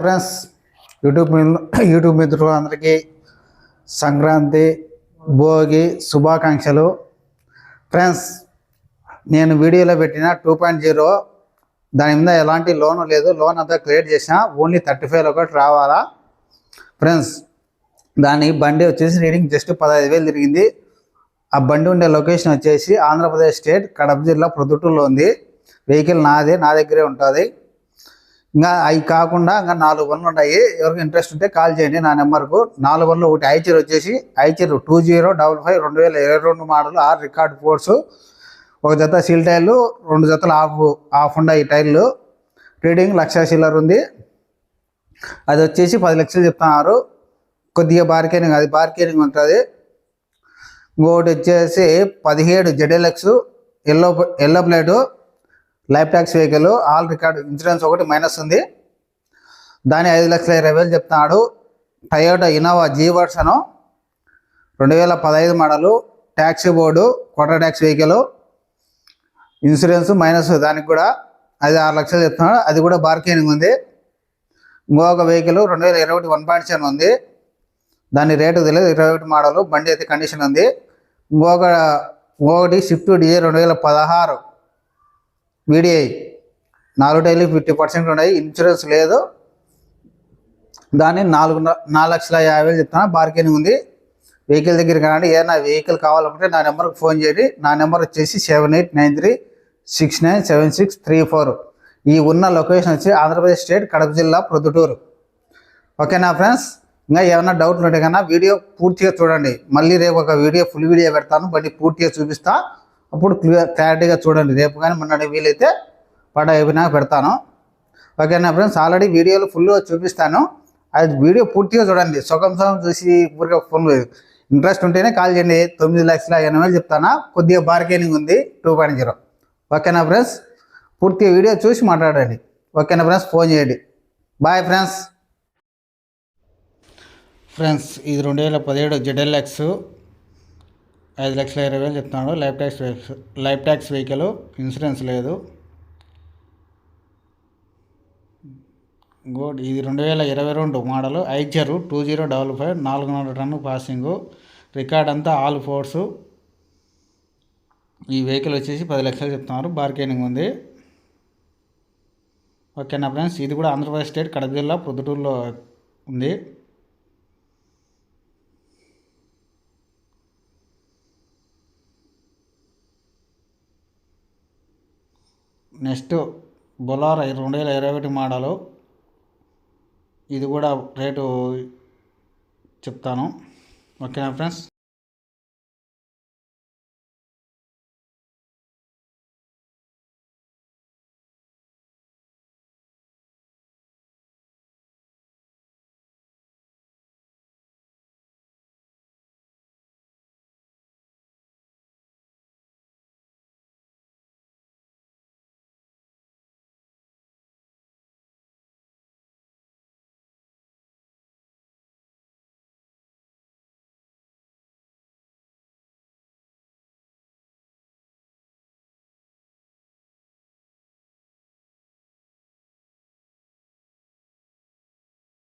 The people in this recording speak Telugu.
ఫ్రెండ్స్ యూట్యూబ్ యూట్యూబ్ మిత్రులు అందరికీ సంక్రాంతి భోగి శుభాకాంక్షలు. ఫ్రెండ్స్ నేను వీడియోలో పెట్టిన టూ పాయింట్ జీరో దాని మీద ఎలాంటి లోన్ లేదు. లోన్ అంతా క్రియేట్ చేసిన ఓన్లీ థర్టీ ఫైవ్ ఒకటి రావాలా? ఫ్రెండ్స్ దాని బండి వచ్చేసి రీడింగ్ జస్ట్ పదహైదు వేలు తిరిగింది. ఆ బండి ఉండే లొకేషన్ వచ్చేసి ఆంధ్రప్రదేశ్ స్టేట్ కడప జిల్లా ప్రొద్దుటూరులో ఉంది. వెహికల్ నాదే నా దగ్గరే ఉంటుంది. ఇంకా అవి కాకుండా ఇంకా నాలుగు వన్లు ఉన్నాయి. ఎవరికి ఇంట్రెస్ట్ ఉంటే కాల్ చేయండి నా నెంబర్కు. నాలుగు వన్లు ఒకటి ఐచర్ వచ్చేసి Eicher two zero double five రెండు వేల ఇరవై రెండు మోడల్ ఆర్ రికార్డ్ ఫోర్స్ ఒక జత సీల్ టైర్లు రెండు జతలు ఆఫ్ ఆఫ్ ఉన్నాయి టైర్లు రీడింగ్ లక్ష సిల్లర్ ఉంది. అది వచ్చేసి పది లక్షలు చెప్తున్నారు. కొద్దిగా బార్గెనింగ్ అది బార్గెనింగ్ ఉంటుంది. ఇంకోటి వచ్చేసి పదిహేడు ZLX yellow yellow plate. Life tax vehicle all record insurance ఒకటి మైనస్ ఉంది. దాని ఐదు లక్షల ఇరవై వేలు చెప్తున్నాడు. టయోటా ఇన్నోవా జీవర్స్ అను రెండు వేల పదహైదు model taxi board quarter tax vehicle insurance minus దానికి కూడా అది ఆరు లక్షలు చెప్తున్నాడు. అది కూడా బార్గెనింగ్ ఉంది. ఇంకొక వెహికల్ రెండు వేల ఇరవై ఒకటి వన్ పాయింట్ సెవెన్ ఉంది. దాని రేటు తెలియదు. ఇరవై ఒకటి మోడల్ బండి అయితే కండిషన్ ఉంది. ఇంకొక ఇంకొకటి స్విఫ్ట్ డిజే రెండు వేల పదహారు. వీడిఐ నాలుగు టైర్లు ఫిఫ్టీ పర్సెంట్ ఉన్నాయి. ఇన్సూరెన్స్ లేదు. దాన్ని నాలుగు నాలుగు లక్షల యాభై వేలు చెప్తాను బార్గెనింగ్ ఉంది. వెహికల్ దగ్గరికి రండి ఏదైనా వెహికల్ కావాలంటే నా నెంబర్కి ఫోన్ చేయండి. నా నెంబర్ వచ్చేసి seven eight nine three six nine seven six three four. ఈ ఉన్న లొకేషన్ వచ్చి ఆంధ్రప్రదేశ్ స్టేట్ కడప జిల్లా ప్రొద్దుటూరు. ఓకేనా ఫ్రెండ్స్? ఇంకా ఏమైనా డౌట్లు ఉంటే కన్నా వీడియో పూర్తిగా చూడండి. మళ్ళీ రేపు ఒక వీడియో ఫుల్ వీడియో పెడతాను. బండి పూర్తిగా చూపిస్తాను అప్పుడు క్లియర్ క్లారిటీగా చూడండి. రేపు కానీ మొన్నటి వీలైతే పడ పెడతాను. ఓకేనా ఫ్రెండ్స్? ఆల్రెడీ వీడియోలు ఫుల్గా చూపిస్తాను. అది వీడియో పూర్తిగా చూడండి. సుఖం సుఖం చూసి ఊరికే ఫోన్ ఇంట్రెస్ట్ ఉంటేనే కాల్ చేయండి. తొమ్మిది లక్షల ఎనభై వేలు చెప్తానా? కొద్దిగా బార్గెనింగ్ ఉంది. Two point zero. ఓకేనా ఫ్రెండ్స్? పూర్తిగా వీడియో చూసి మాట్లాడండి. ఓకేనా ఫ్రెండ్స్? ఫోన్ చేయండి. Bye friends. ఫ్రెండ్స్ ఇది రెండు వేల పదిహేడు జెడ్ఎల్ఎక్స్ ఐదు లక్షల ఇరవై వేలు చెప్తున్నాడు. Life tax vehicle life tax vehicle insurance లేదు. గుడ్. ఇది రెండు వేల ఇరవై రెండు model. Eicher two zero double five నాలుగు వందల టన్ను పాసింగు. రికార్డ్ అంతా ఆల్ ఫోర్సు. ఈ వెహికల్ వచ్చేసి పది లక్షలు చెప్తున్నారు. బార్గెనింగ్ ఉంది. ఓకేనా ఫ్రెండ్స్? ఇది కూడా ఆంధ్రప్రదేశ్ స్టేట్ కడప జిల్లా ప్రొద్దుటూరులో ఉంది. నెక్స్ట్ బొలారో రెండు వేల ఇరవై ఒకటి మోడలు. ఇది కూడా రేటు చెప్తాను. ఓకేనా ఫ్రెండ్స్?